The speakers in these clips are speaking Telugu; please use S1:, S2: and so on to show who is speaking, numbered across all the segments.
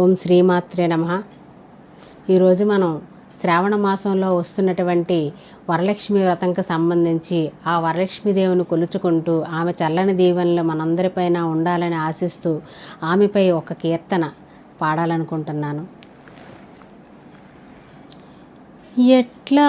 S1: ఓం శ్రీమాత్రే నమ. ఈరోజు మనం శ్రావణ మాసంలో వస్తున్నటువంటి వరలక్ష్మి వ్రతంకి సంబంధించి ఆ వరలక్ష్మీదేవిని కొలుచుకుంటూ ఆమె చల్లని దీవెనలు మనందరిపైన ఉండాలని ఆశిస్తూ ఆమెపై ఒక కీర్తన పాడాలనుకుంటున్నాను. ఎట్లా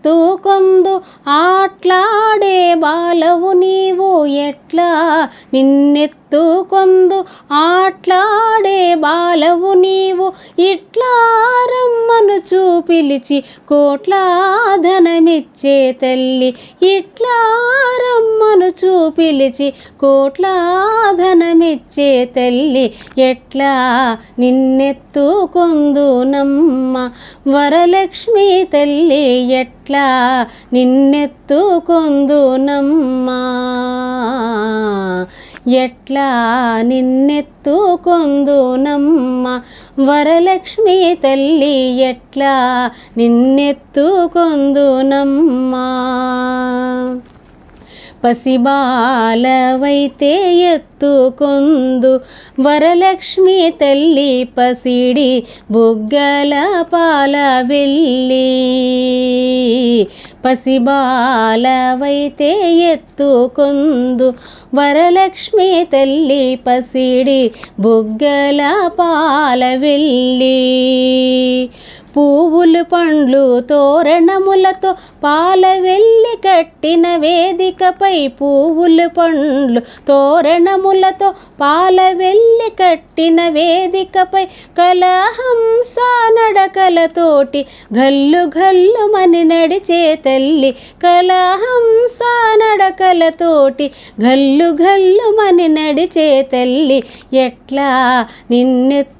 S1: ఎత్తుకొందు ఆట్లాడే బాలవు నీవు ఎట్లా? నిన్నెత్తుకొందు ఆట్లాడే బాలవు నీవు ఇట్లా? రమ్మను చూపిలిచి కోట్ల ధనమిచ్చే తల్లి ఇట్లా? పిలిచి కోట్లాధనమిచ్చే కోట్ల ధనమిచ్చే తల్లి ఎట్లా నిన్నెత్తుకొందునమ్మ? వరలక్ష్మి తల్లి ఎట్లా నిన్నెత్తుకొందునమ్మా? ఎట్లా నిన్నెత్తుకొందునమ్మ? వరలక్ష్మి తల్లి ఎట్లా నిన్నెత్తుకొందునమ్మా? పసిబాలవైతే ఎత్తుకొందు వరలక్ష్మి తల్లి పసిడి బుగ్గల పాల వెళ్ళి పసిబాలవైతే ఎత్తుకొందు వరలక్ష్మి తల్లి పసిడి బుగ్గల పాల వెళ్ళి పువ్వులు పండ్లు తోరణములతో పాల వెళ్ళి కట్టిన వేదికపై పువ్వులు పండ్లు తోరణములతో పాల వెళ్ళి కట్టిన వేదికపై కలహంస నడకలతోటి గల్లు గల్లు మని నడిచే తల్లి కలహంస నడకలతోటి గల్లు గల్లు మని నడిచే తల్లి ఎట్లా నిన్నెత్తు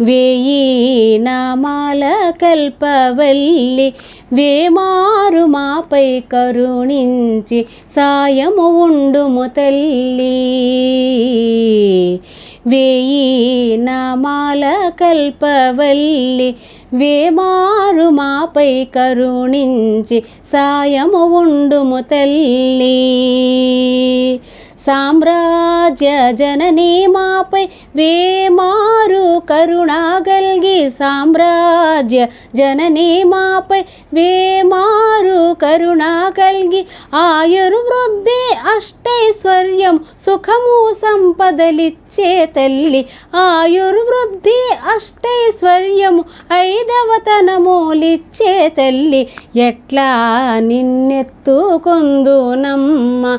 S1: వేయి నామాల కల్పవల్లి వేమారు మాపై కరుణించి సాయము ఉండుము తల్లి. వేయి నామాల కల్పవల్లి వేమారు మాపై కరుణించి సాయము ఉండుము తల్లి. సామ్రాజ్య జననీ మాపై వేమారు కరుణాగల్గి సామ్రాజ్య జననీ మాపై వేమారు కరుణాగల్గి ఆయుర్వృద్ధి అష్టైశ్వర్యం సుఖము సంపదలిచ్చే తల్లి. ఆయుర్వృద్ధి అష్టైశ్వర్యము ఐదవతనమూలిచ్చే తల్లి. ఎట్లా నిన్నెత్తుకొందునమ్మ?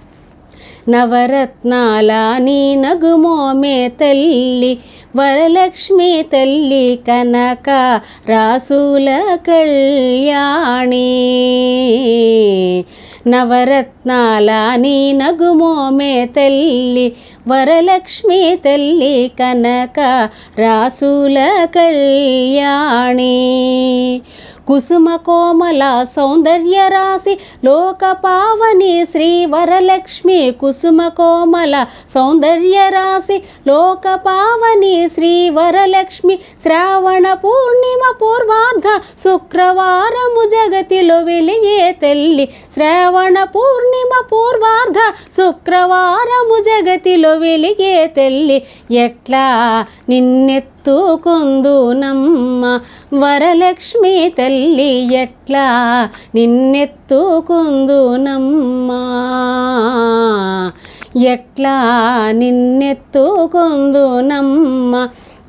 S1: నవరత్నాల నీ నగుమోమే తల్లి వరలక్ష్మి తల్లి కనక రాసుల కళ్యాణి. నవరత్నాల నీ నగుమోమే తల్లి వరలక్ష్మి తల్లి కనక రాసుల కళ్యాణి. కుసుమ కోమల సౌందర్య రాశి లోక పావని శ్రీ వరలక్ష్మి కుసుమ కోమల సౌందర్య రాశి లోక పావని శ్రీ వరలక్ష్మి శ్రావణ పూర్ణిమ పూర్వార్ధ శుక్రవారము జగతిలో వెలిగే తల్లి శ్రావణ పూర్ణిమ పూర్వార్ధ శుక్రవారము జగతిలో వెలిగే తల్లి ఎట్లా నిన్నెత్తుకుందునమ్మ? వరలక్ష్మి తల్లి ఎట్లా నిన్నెత్తుకుందునమ్మ? ఎట్లా నిన్నెత్తుకుందునమ్మ?